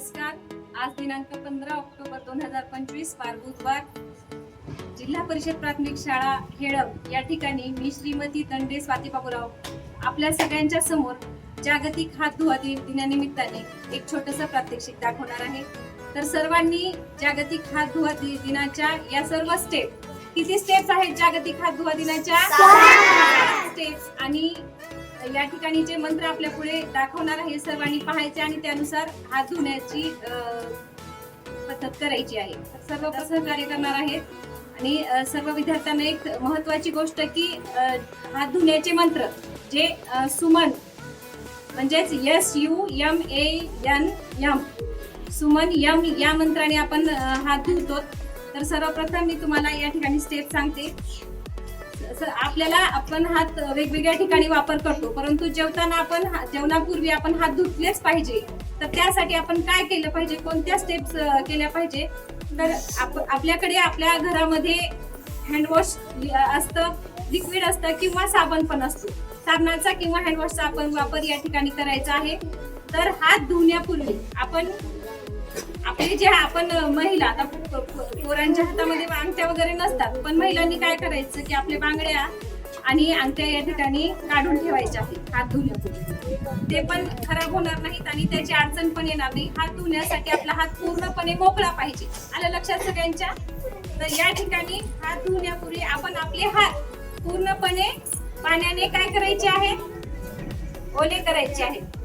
नमस्कार. आज दिनांक पंधरा ऑक्टोबर दोन हजार पंचवीस वार बुधवार. जिल्हा परिषद प्राथमिक शाळा हेळम या ठिकाणी मी श्रीमती दंडे स्वाती बाबूराव आपल्या सगळ्यांच्या समोर जागतिक हात धुवा दिन दिनानिमित्ताने एक छोटस प्रात्यक्षिक दाखवणार आहे. तर सर्वांनी जागतिक हात धुवा दिनाच्या या सर्व स्टेप किती स्टेप्स आहेत जागतिक हात धुवा दिनाच्या? स्टेप्स आणि या ठिकाणी जे मंत्र आपल्या पुढे दाखवणार आहे सर्वांनी पाहायचे आणि त्यानुसार हात धुण्याची पद्धत करायची आहे. सर्व सहकार्य करणार आहेत. आणि सर्व विद्यार्थ्यांना एक महत्वाची गोष्ट की हात धुण्याचे मंत्र जे सुमन म्हणजेच S U M A N M Suman M या मंत्राने आपण हात धुतो. तर सर्वप्रथम मी तुम्हाला या ठिकाणी स्टेप सांगते. आपल्याला आपण हात वेगवेगळ्या ठिकाणी वापर करतो परंतु जेवताना आपण हा- जेवणापूर्वी आपण हात धुतलेच पाहिजे. तर त्यासाठी आपण काय केलं पाहिजे? कोणत्या स्टेप्स केल्या पाहिजे? तर आपल्याकडे आपल्या घरामध्ये हँडवॉश असतं लिक्विड असतं किंवा साबण पण असतो. साबणाचा किंवा हँडवॉशचा आपण वापर या ठिकाणी करायचा आहे. तर हात धुण्यापूर्वी आपण आपले जे आपण महिला आता पोरांच्या हातामध्ये अंगठ्या वगैरे नसतात. पण महिलांनी काय करायचं की आपल्या बांगड्या आणि अंगठ्या या ठिकाणी काढून ठेवायच्या आहेत. हात धुण्यापूर्वी. ते पण खराब होणार नाहीत आणि त्याची अडचण पण येणार नाही. हात धुण्यासाठी आपला हात पूर्णपणे मोकळा पाहिजे. आलं लक्षात सगळ्यांच्या? तर या ठिकाणी हात धुण्यापूर्वी आपण आपले हात पूर्णपणे पाण्याने काय करायचे आहे ओले करायचे आहेत.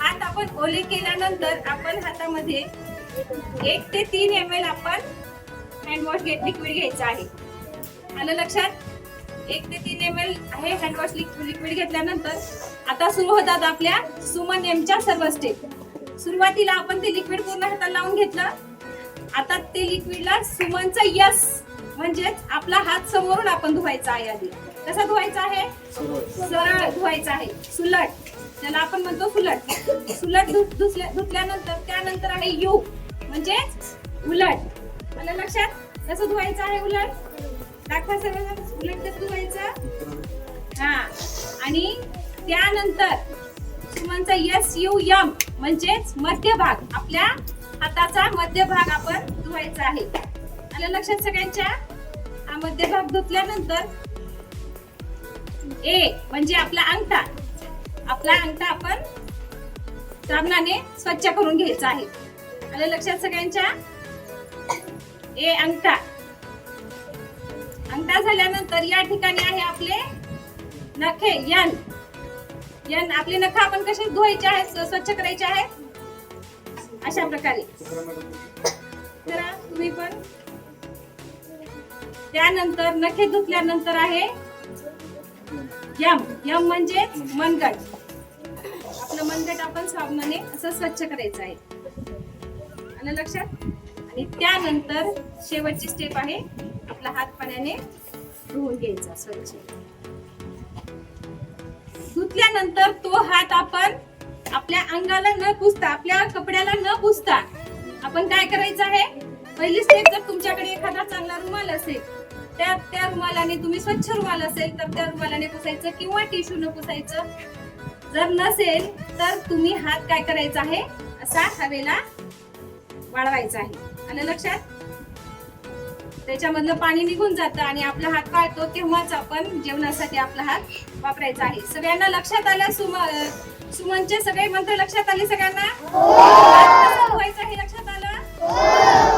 हात आपण ओले केल्यानंतर आपण हातामध्ये एक ते तीन एम एल आपण हँडवॉश लिक्विड घ्यायचं आहे. आलं लक्षात? एक ते तीन एम एल हे हँडवॉश लिक्विड घेतल्यानंतर आता सुरू होतात आपल्या सुमन एमच्या सर्व स्टेप सुरुवातीला आपण ते लिक्विड पूर्ण हाताला लावून घेतलं. आता ते लिक्विडला सुमनचं यस म्हणजेच आपला हात समोरून आपण धुवायचा आहे आधी. कसा धुवायचा आहे? सरळ धुवायचा आहे. सुलट. त्याला आपण म्हणतो सुलट. सुलट धुसल्या- धुतल्यानंतर त्यानंतर आहे यू. म्हणजे उलट. मला लक्षात कसं धुवायचं आहे उलट? दाखवा सर्व उलट कसं धुवायचं? हा. आणि त्यानंतर सुमनचा यस यू यम म्हणजेच मध्यभाग आपल्या हाताचा मध्यभाग आपण धुवायचा आहे. आलं लक्षात सगळ्यांच्या? हा मध्यभाग धुतल्यानंतर ए म्हणजे आपला अंगठा. आपला अंगठा आपण साबणाने स्वच्छ करून घ्यायचा आहे. आलं लक्षात सगळ्यांच्या? ए अंगठा. अंगठा झाल्यानंतर या ठिकाणी आहे आपले नखे यन. यन आपले नख आपण कसे धुवायचे आहेत स्वच्छ करायचे आहेत? अशा प्रकारे. करा तुम्ही पण. त्यानंतर नखे धुतल्यानंतर आहे यम. यम म्हणजे मनगट. आपलं मनगट आपण साबणाने असं स्वच्छ करायचं आहे. आलं लक्षात? आणि त्यानंतर शेवटची स्टेप आहे. आपला हात पाण्याने धुवून घ्यायचा स्वच्छ. धुतल्यानंतर तो हात आपण आपल्या अंगाला न पुसता आपल्या कपड्याला न पुसता आपण काय करायचं आहे? पहिली स्टेप जर तुमच्याकडे एखादा चांगला रुमाल असेल त्या त्या रुमालाने तुम्ही स्वच्छ रुमाल असेल तर त्या रुमालाने पुसायचं किंवा टिश्यू न पुसायचं. जर नसेल तर तुम्ही हात काय करायचा आहे? असा हवेला वाढवायचं आहे. आलं लक्षात? त्याच्यामधलं पाणी निघून जातं आणि आपला हात काढतो तेव्हाच आपण जेवणासाठी आपला हात वापरायचा आहे. सगळ्यांना लक्षात आलं सुम सुमनचे सगळे मंत्र लक्षात आले सगळ्यांना? व्हायचं हे लक्षात आलं?